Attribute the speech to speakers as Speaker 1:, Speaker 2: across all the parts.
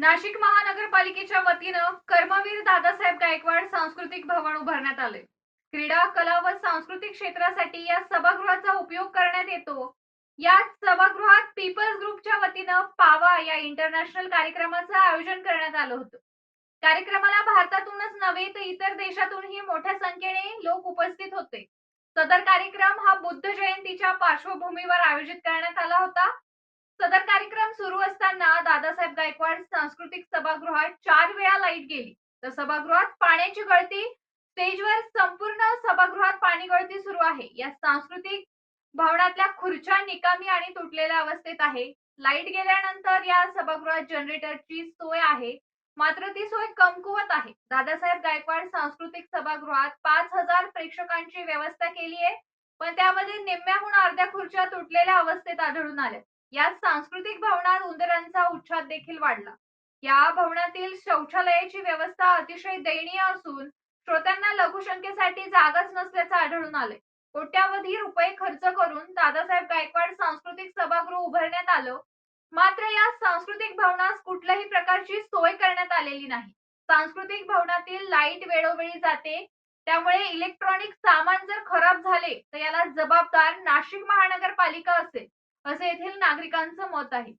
Speaker 1: नाशिक महानगरपालिकेच्या वतीनं कर्मवीर दादासाहेब गायकवाड सांस्कृतिक भवन उभारण्यात आले. क्रीडा कला व सांस्कृतिक क्षेत्रासाठी या सभागृहाचा उपयोग करण्यात येतो. या सभागृहात पीपल्स ग्रुपच्या वतीनं पावा या इंटरनॅशनल कार्यक्रमाचं आयोजन करण्यात आलं होतं. कार्यक्रमाला भारतातूनच नव्हे तर इतर देशातूनही मोठ्या संख्येने लोक उपस्थित होते. सदर कार्यक्रम हा बुद्ध जयंतीच्या पार्श्वभूमीवर आयोजित करण्यात आला होता. सदर कार्यक्रम सुरू असताना दादासाहेब गायकवाड सांस्कृतिक सभागृहात चार वेळा लाइट गेली. तर सभागृहात पाण्याची गळती स्टेजवर संपूर्ण सभागृहात पाणी गळती सुरू आहे. या सांस्कृतिक भवनातल्या खुर्च्या निकामी आणि तुटलेल्या अवस्थेत आहे. लाइट गेल्यानंतर या सभागृहात जनरेटरची सोय आहे. मात्र ती सोय कमकुवत आहे. दादासाहेब गायकवाड सांस्कृतिक सभागृहात पाच हजार प्रेक्षकांची व्यवस्था केली आहे. पण त्यामध्ये निम्म्याहून अर्ध्या खुर्च्या तुटलेल्या अवस्थेत आढळून आल्या या सांस्कृतिक भवनात उंदरांचा उच्छाद देखील वाढला. या भवनातील शौचालयाची व्यवस्था अतिशय दयनीय असून श्रोत्यांना लघुशंकेसाठी जागाच नसल्याचं आढळून आले कोट्यावधी रुपये खर्च करून दादासाहेब गायकवाड सांस्कृतिक सभागृह उभारण्यात आलं. मात्र या सांस्कृतिक भवनास कुठल्याही प्रकारची सोय करण्यात आलेली नाही. सांस्कृतिक भवनातील लाइट वेळोवेळी जाते. त्यामुळे इलेक्ट्रॉनिक सामान जर खराब झाले तर याला जबाबदार नाशिक महानगरपालिका असेल. असे येथील नागरिकांचं मत आहे.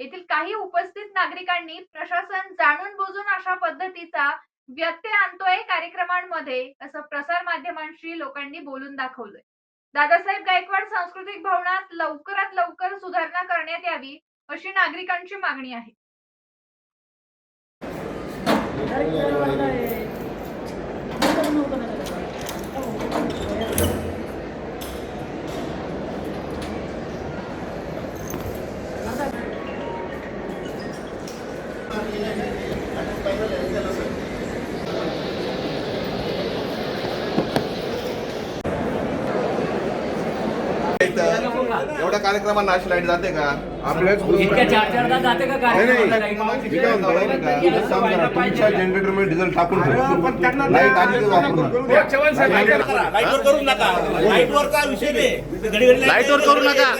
Speaker 1: येथील काही उपस्थित नागरिकांनी प्रशासन जाणून बुजून अशा पद्धतीचा व्यत्यय आणतोय कार्यक्रमांमध्ये असं प्रसार माध्यमांशी लोकांनी बोलून दाखवलंय. दादासाहेब गायकवाड सांस्कृतिक भवनात लवकरात लवकर सुधारणा करण्यात यावी अशी नागरिकांची मागणी आहे.
Speaker 2: एवढ्या कार्यक्रमांना अशी लाइट जाते का? आपल्याच तुमच्या जनरेटरमध्ये डिझेल टाकून लाइट आली नका.
Speaker 3: लाईटवर करू. नका. लाईटवर काय विषय नाही? घडी घडी
Speaker 4: लाईटवर करू नका.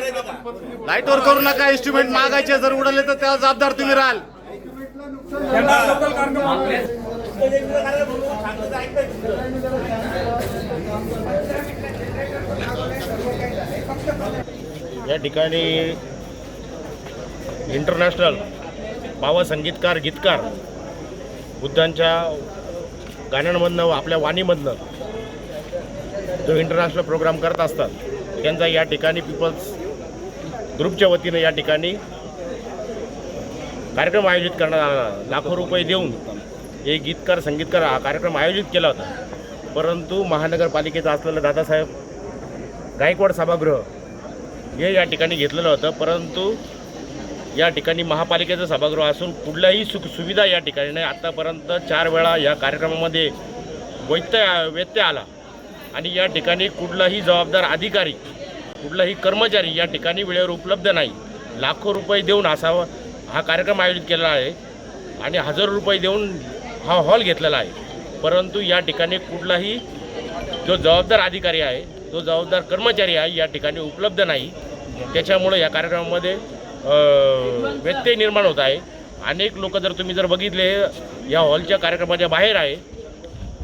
Speaker 4: लाईटवर करू. नका. इन्स्ट्रुमेंट मागायचे जर उडले तर त्याला जबाबदार तुम्ही राहाल.
Speaker 3: या ठिकाणी इंटरनॅशनल पावा संगीतकार गीतकार बुद्धांच्या गाण्यांमधनं व आपल्या वाणीमधनं जो इंटरनॅशनल प्रोग्राम करत असतात त्यांचा या ठिकाणी पीपल्स ग्रुपच्या वतीनं या ठिकाणी कार्यक्रम आयोजित करण्यात आला. लाखो रुपये देऊन हे गीतकार संगीतकार हा कार्यक्रम आयोजित केला होता. परंतु महानगरपालिकेचा असलेलं दादासाहेब गायकवाड सभागृह हे या ठिकाणी घेतलेलं होतं परंतु या ठिकाणी महापालिकेचं सभागृह असून कुठल्याही सुख सुविधा या ठिकाणी नाही. आत्तापर्यंत चार वेळा या कार्यक्रमामध्ये व्यत्यय व्यत्यय आला. आणि या ठिकाणी कुठलाही जबाबदार अधिकारी कुठलाही कर्मचारी या ठिकाणी वेळेवर उपलब्ध नाही. लाखो रुपये देऊन असावा हा कार्यक्रम आयोजित केलेला आहे आणि हजारो रुपये देऊन हा हॉल घेतलेला आहे. परंतु या ठिकाणी कुठलाही जो जबाबदार अधिकारी आहे तो जबाबदार कर्मचारी आहे या ठिकाणी उपलब्ध नाही. त्याच्यामुळे या कार्यक्रमामध्ये व्यत्यय निर्माण होत आहे. अनेक लोक जर तुम्ही जर बघितले या हॉलच्या कार्यक्रमाच्या बाहेर आहे.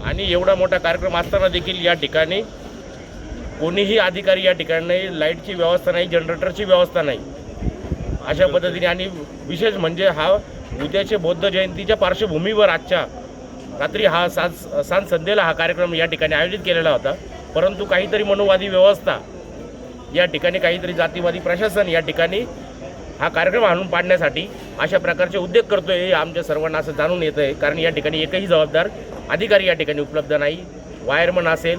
Speaker 3: आणि एवढा मोठा कार्यक्रम असताना देखील या ठिकाणी कोणीही अधिकारी या ठिकाणी नाही लाईटची व्यवस्था नाही जनरेटरची व्यवस्था नाही. अशा पद्धतीने आणि विशेष म्हणजे हा उद्याचे बौद्ध जयंतीच्या पार्श्वभूमीवर आजच्या रात्री हा सांज सांज संध्येला हा कार्यक्रम या ठिकाणी आयोजित केलेला होता. परंतु काहीतरी मनोवादी व्यवस्था या ठिकाणी काहीतरी जातीवादी प्रशासन या ठिकाणी हा कार्यक्रम आणून पाडण्यासाठी अशा प्रकारचे उद्योग करतोय हे आमच्या सर्वांना असं जाणून येतं आहे कारण या ठिकाणी एकही जबाबदार अधिकारी या ठिकाणी उपलब्ध नाही. वायरमन असेल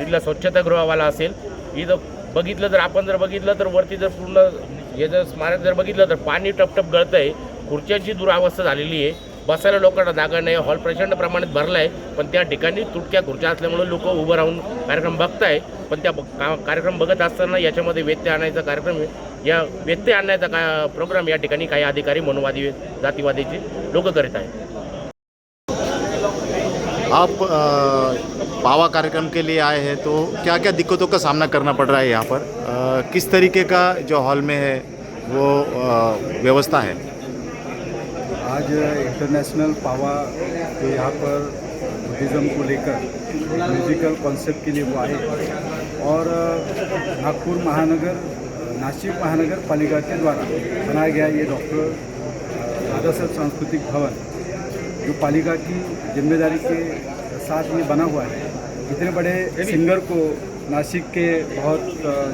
Speaker 3: इथला स्वच्छतागृहवाला असेल इथं बघितलं जर आपण जर बघितलं तर वरती जर पूर्ण हे जर स्मारक जर बघितलं तर पाणी टपटप गळतं आहे खुर्च्यांची दुरावस्था झालेली आहे. बसायला लोकांना जागा नाही. हॉल प्रचंड प्रमाणात भरला आहे पण त्या ठिकाणी तुटक्या खुर्च्या असल्यामुळे लोक उभं राहून कार्यक्रम बघताय. पण त्या ब- का- कार्यक्रम बघत असताना याच्यामध्ये व्यत्यय आणायचा कार्यक्रम या व्यत्यय आणण्याचा का प्रोग्राम या ठिकाणी काही अधिकारी मनुवादी जातीवादीचे लोक करीत आहेत.
Speaker 4: आप पावा कार्यक्रम के लिए आए हैं तो क्या क्या दिक्कतों का सामना करना पड़ रहा है यहाँ पर? आ, किस तरीके का जो हॉल में है वो व्यवस्था है?
Speaker 5: आज इंटरनेशनल पावा जो यहाँ पर बुद्धिज़्म को लेकर म्यूज़िकल कॉन्सेप्ट के लिए वो आए। और, नागपुर महानगर, नासिक महानगर पालिका के द्वारा बनाया गया ये डॉक्टर दादा साहब सांस्कृतिक भवन, जो पालिका की ज़िम्मेदारी के साथ में बना हुआ है। इतने बड़े सिंगर को नासिक के बहुत,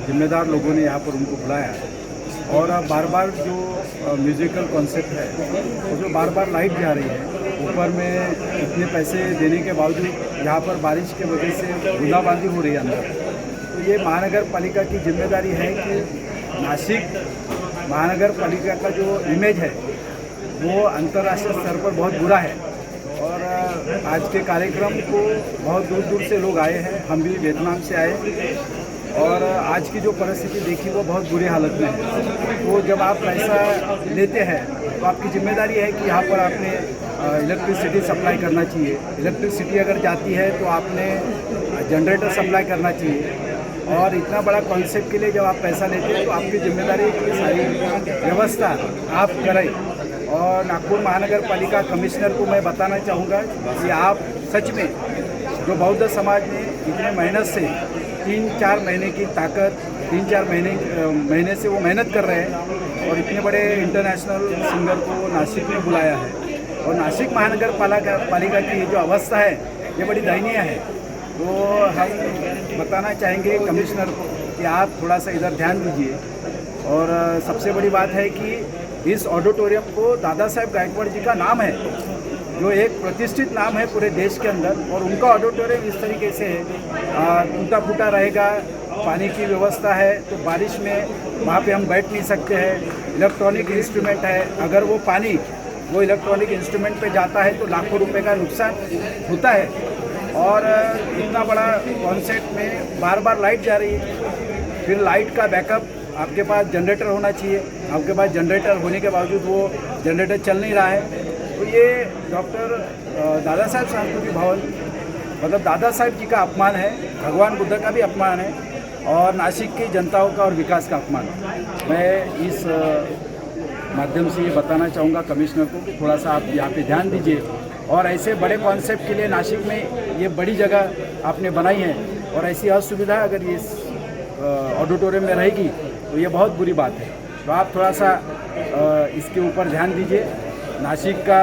Speaker 5: जिम्मेदार लोगों ने यहाँ पर उनको बुलाया। और बार बार जो म्यूज़िकल कॉन्सेप्ट है। वो जो बार बार लाइट जा रही है। ऊपर में इतने पैसे देने के बावजूद यहाँ पर बारिश के वजह से बूंदाबांदी हो रही है अंदर। तो ये महानगर पालिका की ज़िम्मेदारी है कि नासिक महानगर पालिका का जो इमेज है, वो अंतर्राष्ट्रीय स्तर पर बहुत बुरा है। और आज के कार्यक्रम को बहुत दूर दूर से लोग आए हैं। हम भी वियतनाम से आए। और आज की जो परिस्थिति देखी, वो बहुत बुरी हालत में है। तो जब आप पैसा लेते हैं तो आपकी ज़िम्मेदारी है कि यहाँ पर आपने इलेक्ट्रिसिटी सप्लाई करना चाहिए। इलेक्ट्रिसिटी अगर जाती है तो आपने जनरेटर सप्लाई करना चाहिए। और इतना बड़ा कॉन्सेप्ट के लिए जब आप पैसा लेते हैं तो आपकी ज़िम्मेदारी कि सारी व्यवस्था आप करें। और नागपुर महानगर पालिका कमिश्नर को मैं बताना चाहूँगा कि आप सच में जो बौद्ध समाज ने इतने मेहनत से तीन चार महीने की ताकत, तीन चार महीने महीने से वो मेहनत कर रहे हैं और इतने बड़े इंटरनेशनल सिंगर को नासिक में बुलाया है। और नासिक महानगर पालिका पालिका की जो अवस्था है, ये बड़ी दयनीय है। तो हम बताना चाहेंगे कमिश्नर को कि आप थोड़ा सा इधर ध्यान दीजिए। और सबसे बड़ी बात है कि इस ऑडिटोरियम को दादा साहेब गायकवाड़ जी का नाम है। जो एक प्रतिष्ठित नाम है पूरे देश के अंदर और उनका ऑडिटोरियम इस तरीके से है टूटा फूटा रहेगा। पानी की व्यवस्था है तो बारिश में वहाँ पे हम बैठ नहीं सकते हैं। इलेक्ट्रॉनिक इंस्ट्रूमेंट है। अगर वो पानी, वो इलेक्ट्रॉनिक इंस्ट्रूमेंट पे जाता है तो लाखों रुपए का नुकसान होता है। और इतना बड़ा कॉन्सेप्ट में बार बार लाइट जा रही है। फिर लाइट का बैकअप आपके पास जनरेटर होना चाहिए। आपके पास जनरेटर होने के बावजूद वो जनरेटर चल नहीं रहा है। तो ये डॉक्टर दादा साहब सांस्कृतिक भवन मतलब दादा साहब जी का अपमान है, भगवान बुद्ध का भी अपमान है और नासिक की जनताओं का और विकास का अपमान मैं इस माध्यम से ये बताना चाहूँगा कमिश्नर को कि थोड़ा सा आप यहाँ पे ध्यान दीजिए और ऐसे बड़े कॉन्सेप्ट के लिए नासिक में ये बड़ी जगह आपने बनाई है और ऐसी असुविधा अगर ये ऑडिटोरियम में रहेगी तो ये बहुत बुरी बात है। तो आप थोड़ा सा इसके ऊपर ध्यान दीजिए। नासिक का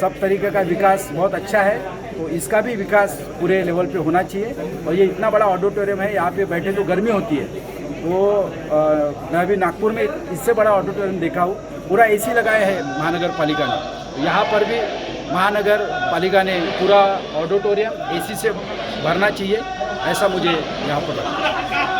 Speaker 5: सब तरीके का विकास बहुत अच्छा है तो इसका भी विकास पूरे लेवल पे होना चाहिए। और ये इतना बड़ा ऑडिटोरियम है यहाँ पे बैठे तो गर्मी होती है तो अ, मैं अभी नागपुर में इससे बड़ा ऑडिटोरियम देखा हूँ। पूरा एसी लगाया है महानगर पालिका ने। तो यहाँ पर भी महानगर पालिका ने पूरा ऑडिटोरियम एसी से भरना चाहिए ऐसा मुझे यहाँ पर लगता